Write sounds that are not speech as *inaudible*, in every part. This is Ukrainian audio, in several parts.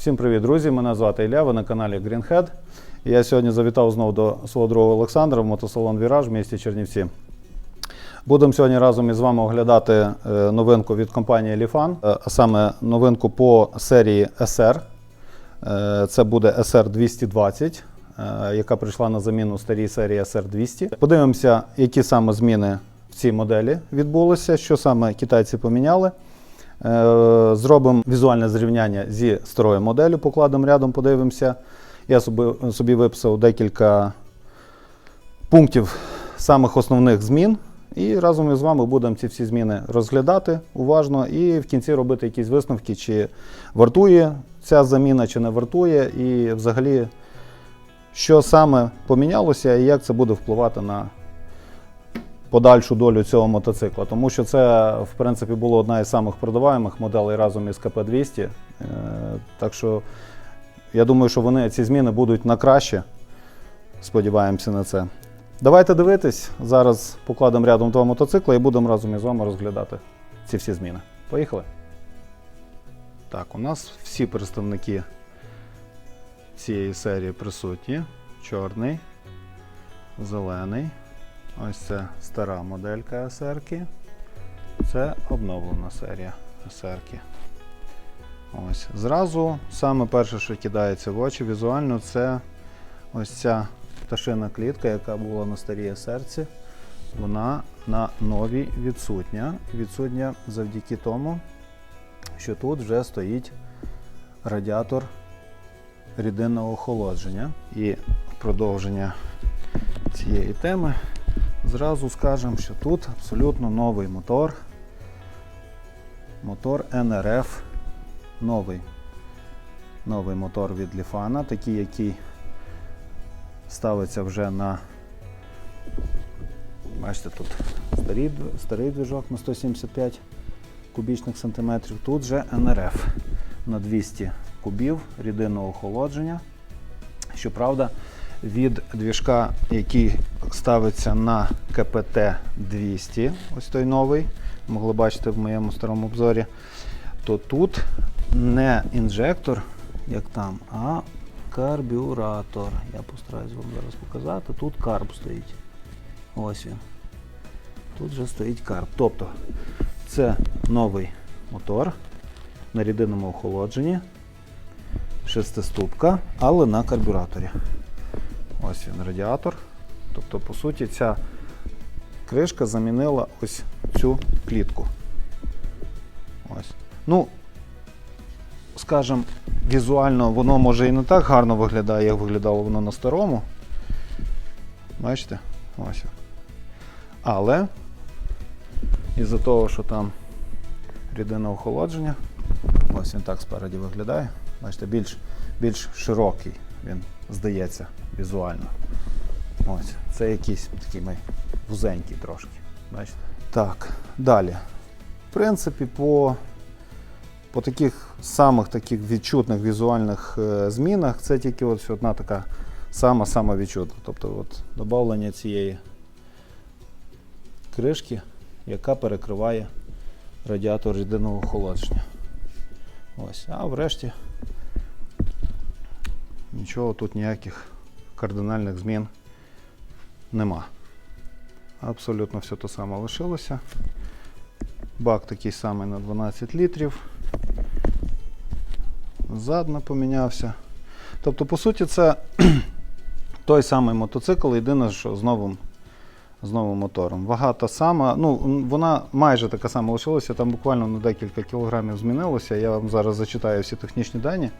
Всім привіт, друзі! Мене звати Ілля, ви на каналі Greenhead. Я сьогодні завітав знову до свого друга Олександра в мотосалон Віраж в місті Чернівці. Будемо сьогодні разом із вами оглядати е, новинку від компанії Lifan, е, а саме новинку по серії SR. Е, Це буде SR 220, е, яка прийшла на заміну старій серії SR 200. Подивимося, які саме зміни в цій моделі відбулися, що саме китайці поміняли. Е, Зробимо візуальне зрівняння зі старою моделлю, покладемо рядом, подивимося. Я собі, виписав декілька пунктів самих основних змін. І разом із вами будемо ці всі зміни розглядати уважно і в кінці робити якісь висновки, чи вартує ця заміна, чи не вартує, і взагалі, що саме помінялося і як це буде впливати на подальшу долю цього мотоцикла. Тому що це, в принципі, була одна із самих продаваємих моделей разом із КП-200. Е, Так що я думаю, що вони ці зміни будуть на краще. Сподіваємося на це. Давайте дивитись. Зараз покладемо рядом два мотоцикла і будемо разом із вами розглядати ці всі зміни. Поїхали. Так, у нас всі представники цієї серії присутні. Чорний, зелений. Ось це стара моделька SR. Це обновлена серія SR. Ось. Зразу саме перше, що кидається в очі візуально, це ось ця пташина клітка, яка була на старій серці. Вона на новій відсутня. Відсутня завдяки тому, що тут вже стоїть радіатор рідинного охолодження. І продовження цієї теми зразу скажемо, що тут абсолютно новий мотор. Мотор НРФ новий. Новий мотор від Ліфана, такий, який ставиться вже на. Бачите, тут старий, старий движок на 175 кубічних сантиметрів. Тут же НРФ на 200 кубів рідинного охолодження. Щоправда, від двіжка, який ставиться на КПТ 200, ось той новий, могли бачити в моєму старому обзорі, то тут не інжектор, як там, а карбюратор. Я постараюсь вам зараз показати. Тут карб стоїть. Ось він. Тут вже стоїть карб. Тобто це новий мотор на рідинному охолодженні. Шестиступка, але на карбюраторі. Ось він радіатор. Тобто, по суті, ця кришка замінила ось цю клітку. Ось. Ну, скажімо, візуально воно може і не так гарно виглядає, як виглядало воно на старому. Бачите? Ось. Але із-за того, що там рідинне охолодження, ось він так спереді виглядає. Бачите, більш, більш широкий він здається візуально. Ось, це якийсь такий май вузенький трошки. Бачите? Так, далі. В принципі, по, по таких самих таких відчутних візуальних е, змінах це тільки ось одна така сама-сама відчутна. Тобто от, додавлення цієї кришки, яка перекриває радіатор рідинного охолодження. Ось. А врешті нічого тут ніяких кардинальних змін нема. Абсолютно все те саме лишилося. Бак такий самий на 12 літрів. Зад не помінявся. Тобто, по суті, це *clears throat* той самий мотоцикл, єдине, що з новим, з новим мотором. Вага та сама, ну, вона майже така сама лишилася, там буквально на декілька кілограмів змінилося. Я вам зараз зачитаю всі технічні дані.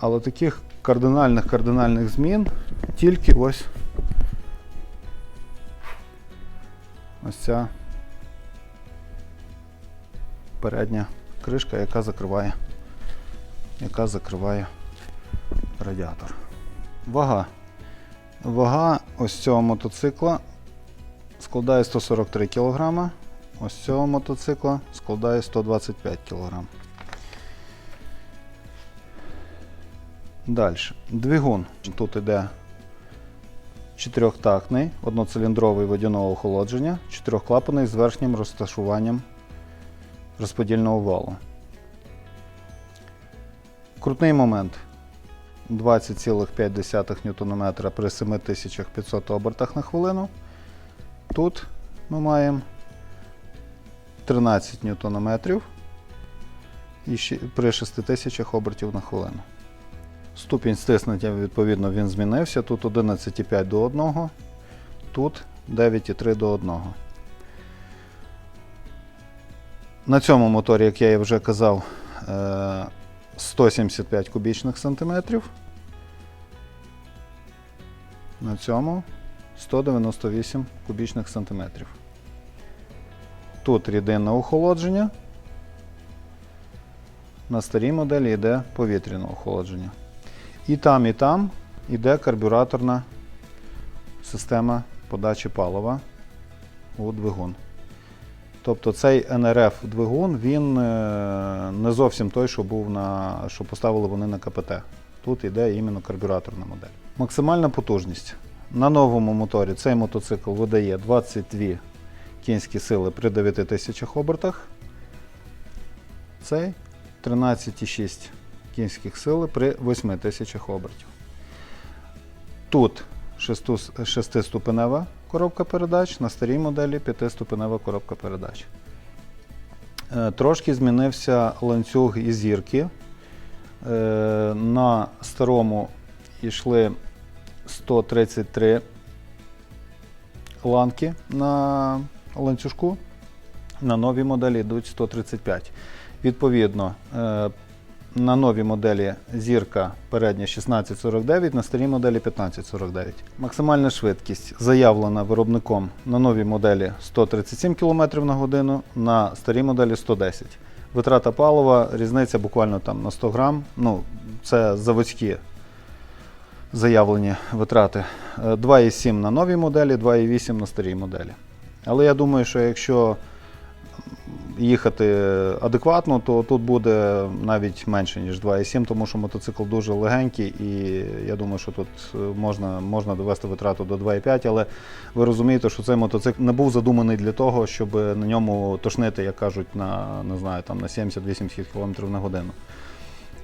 Але таких кардинальних кардинальних змін тільки ось ось ця передня кришка, яка закриває, яка закриває радіатор. Вага. Вага ось цього мотоцикла складає 143 кг, ось цього мотоцикла складає 125 кг. Далі. Двигун. Тут іде чотирьохтактний, одноциліндровий водяного охолодження, чотирьохклапаний з верхнім розташуванням розподільного валу. Крутний момент 20,5 Нм при 7500 обертах на хвилину. Тут ми маємо 13 Нм і при 6000 обертів на хвилину. Ступінь стиснення, відповідно, він змінився. Тут 11,5 до 1, тут 9,3 до 1. На цьому моторі, як я і вже казав, е, 175 кубічних сантиметрів. На цьому 198 кубічних сантиметрів. Тут рідинне охолодження. На старій моделі йде повітряне охолодження. І там, і там йде карбюраторна система подачі палива у двигун. Тобто цей НРФ-двигун він е, не зовсім той, що був на, що поставили вони на КПТ. Тут йде іменно карбюраторна модель. Максимальна потужність. На новому моторі цей мотоцикл видає 22 кінські сили при 9000 обертах. Цей 13,6 кінських сили при 8000 обертів. Тут 6-ступенева коробка передач, на старій моделі 5-ступенева коробка передач. Е, Трошки змінився ланцюг і зірки. Е, На старому йшли 133 ланки на ланцюжку, на новій моделі йдуть 135. Відповідно, е, на новій моделі зірка передня 1649, на старій моделі 1549. Максимальна швидкість заявлена виробником на новій моделі 137 км на годину, на старій моделі 110 Витрата палива, різниця буквально там на 100 грам. Ну, це заводські заявлені витрати. Е, 2,7 на новій моделі, 2,8 на старій моделі. Але я думаю, що якщо їхати адекватно, то тут буде навіть менше, ніж 2,7, тому що мотоцикл дуже легенький, і я думаю, що тут е, можна, можна довести витрату до 2,5, але ви розумієте, що цей мотоцикл не був задуманий для того, щоб на ньому тошнити, як кажуть, на, не знаю, там, на 70-80 км на годину.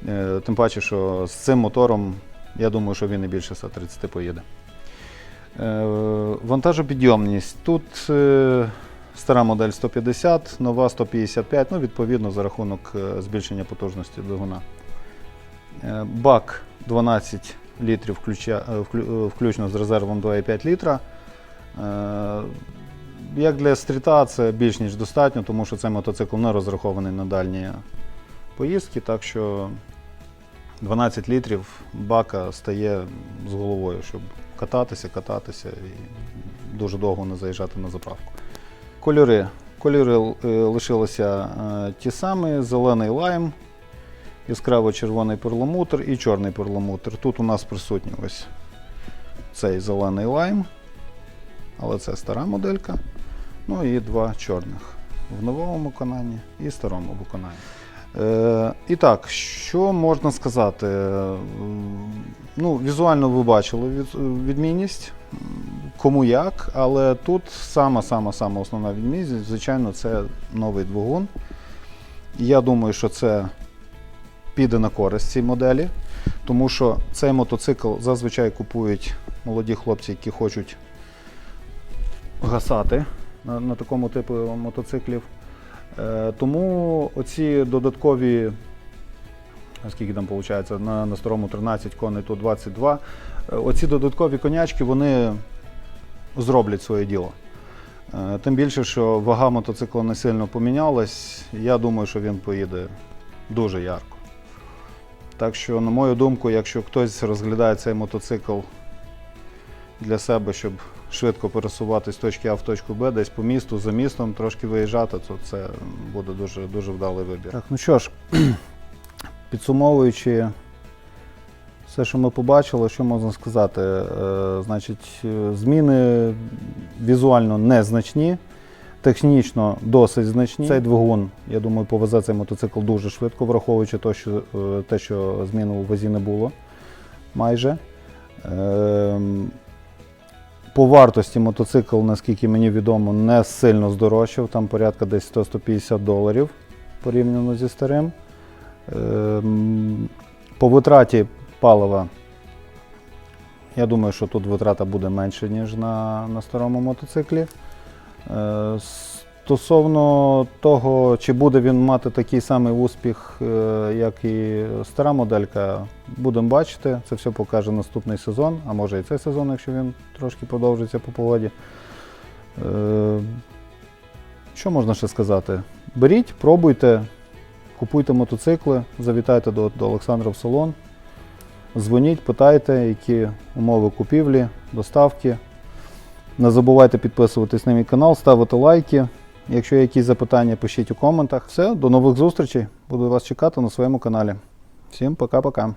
Е, Тим паче, що з цим мотором, я думаю, що він і більше 130 поїде. Е, Вантажопідйомність. Тут стара модель 150, нова 155, ну, відповідно, за рахунок е, збільшення потужності двигуна. Е, Бак 12 літрів, е, вклю- включно з резервом 2,5 літра. Як для стріта, це більш ніж достатньо, тому що цей мотоцикл не розрахований на дальні поїздки, так що 12 літрів бака стає з головою, щоб кататися, кататися і дуже довго не заїжджати на заправку. Кольори. Кольори е, лишилися е, ті самі: зелений лайм, яскраво-червоний перламутр і чорний перламутр. Тут у нас присутній ось цей зелений лайм, але це стара моделька. Ну і два чорних в новому виконанні і старому виконанні. Е, і так, що можна сказати? Ну, візуально ви бачили від- відмінність, кому як, але тут сама сама сама основна відмінність, звичайно, це новий двигун. Я думаю, що це піде на користь цій моделі, тому що цей мотоцикл зазвичай купують молоді хлопці, які хочуть гасати на, на такому типу мотоциклів. Е, Тому оці додаткові, а скільки там виходить, на, на старому 13 коней, тут 22, е, оці додаткові конячки вони зроблять своє діло. Е, Тим більше, що вага мотоцикла не сильно помінялась, я думаю, що він поїде дуже ярко. Так що, на мою думку, якщо хтось розглядає цей мотоцикл для себе, щоб швидко пересуватись з точки А в точку Б, десь по місту, за містом, трошки виїжджати, то це буде дуже, дуже вдалий вибір. Так, ну що ж, *clears throat* підсумовуючи все, що ми побачили, що можна сказати? Е, значить, е, зміни візуально незначні, технічно досить значні. Цей двигун, я думаю, повезе цей мотоцикл дуже швидко, враховуючи те, що, е, те, що змін у вазі не було майже. Ем, по вартості мотоцикл, наскільки мені відомо, не сильно здорожчав, там порядка десь 100-150 доларів порівняно зі старим. Ем, По витраті палива, я думаю, що тут витрата буде менше, ніж на, на старому мотоциклі. Е, Стосовно того, чи буде він мати такий самий успіх, е, як і стара моделька, будемо бачити. Це все покаже наступний сезон, а може і цей сезон, якщо він трошки продовжиться по погоді. Е, Що можна ще сказати? Беріть, пробуйте, купуйте мотоцикли, завітайте до, до Олександра в салон, дзвоніть, питайте, які умови купівлі, доставки. Не забувайте підписуватись на мій канал, ставити лайки. Якщо є якісь запитання, пишіть у коментах. Все, до нових зустрічей. Буду вас чекати на своєму каналі. Всім пока-пока.